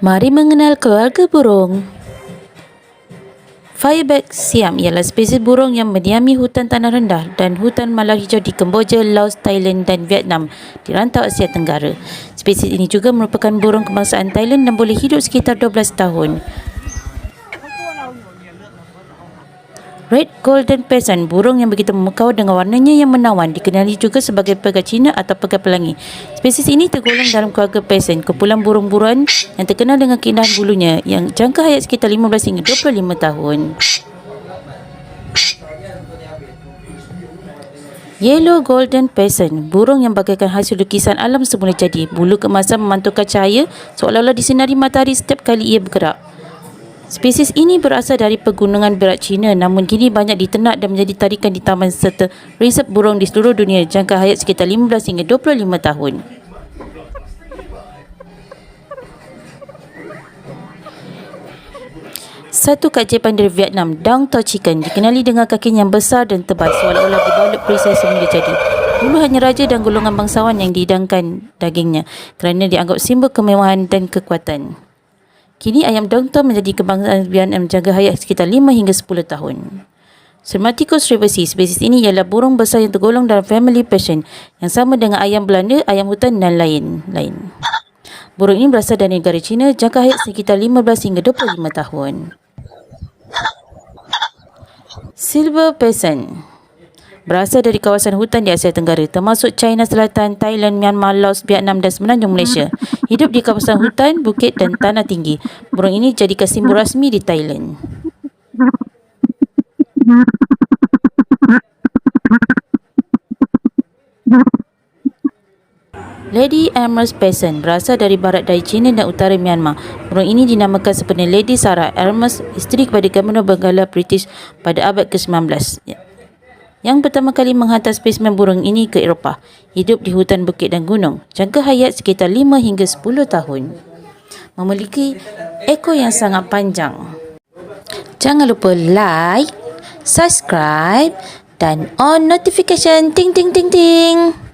Mari mengenal keluarga burung. Fireback Siam ialah spesies burung yang mendiami hutan tanah rendah dan hutan malau hijau di Kemboja, Laos, Thailand dan Vietnam di rantau Asia Tenggara. Spesies ini juga merupakan burung kebangsaan Thailand dan boleh hidup sekitar 12 tahun. Red Golden Pheasant, burung yang begitu memukau dengan warnanya yang menawan, dikenali juga sebagai pegai Cina atau pegai pelangi. Spesies ini tergolong dalam keluarga pheasant, kumpulan burung-buruan yang terkenal dengan keindahan bulunya yang jangka hayat sekitar 15 hingga 25 tahun. Yellow Golden Pheasant, burung yang bagaikan hasil lukisan alam semula jadi. Bulu kemasan memantulkan cahaya seolah-olah disinari matahari setiap kali ia bergerak. Spesies ini berasal dari pegunungan berat China namun kini banyak diternak dan menjadi tarikan di taman serta reserve burung di seluruh dunia jangka hayat sekitar 15 hingga 25 tahun. Satu keajaiban dari Vietnam, Dong Tao Chicken, dikenali dengan kaki yang besar dan tebal seolah-olah dibalut perisai semula jadi. Dulu hanya raja dan golongan bangsawan yang dihidangkan dagingnya kerana dianggap simbol kemewahan dan kekuatan. Kini ayam Dong Tao menjadi kebangsaan Vietnam menjaga hayat sekitar 5 hingga 10 tahun. Spermaticus revesi, spesies ini ialah burung besar yang tergolong dalam family passion yang sama dengan ayam Belanda, ayam hutan dan lain-lain. Burung ini berasal dari negara China, jangka hayat sekitar 15 hingga 25 tahun. Silver Pheasant Berasal dari kawasan hutan di Asia Tenggara termasuk China Selatan, Thailand, Myanmar, Laos, Vietnam dan semenanjung Malaysia. Hidup di kawasan hutan, bukit dan tanah tinggi. Burung ini jadi simbol rasmi di Thailand. Lady Elmer's Pheasant berasal dari barat dari China dan utara Myanmar. Burung ini dinamakan seperti Lady Sarah Elmer's, isteri kepada Gubernur Benggala British pada abad ke-19. Yang pertama kali menghantar spesimen burung ini ke Eropah. Hidup di hutan bukit dan gunung. Jangka hayat sekitar 5 hingga 10 tahun. Memiliki ekor yang sangat panjang. Jangan lupa like, subscribe dan on notification ting ting ting ting.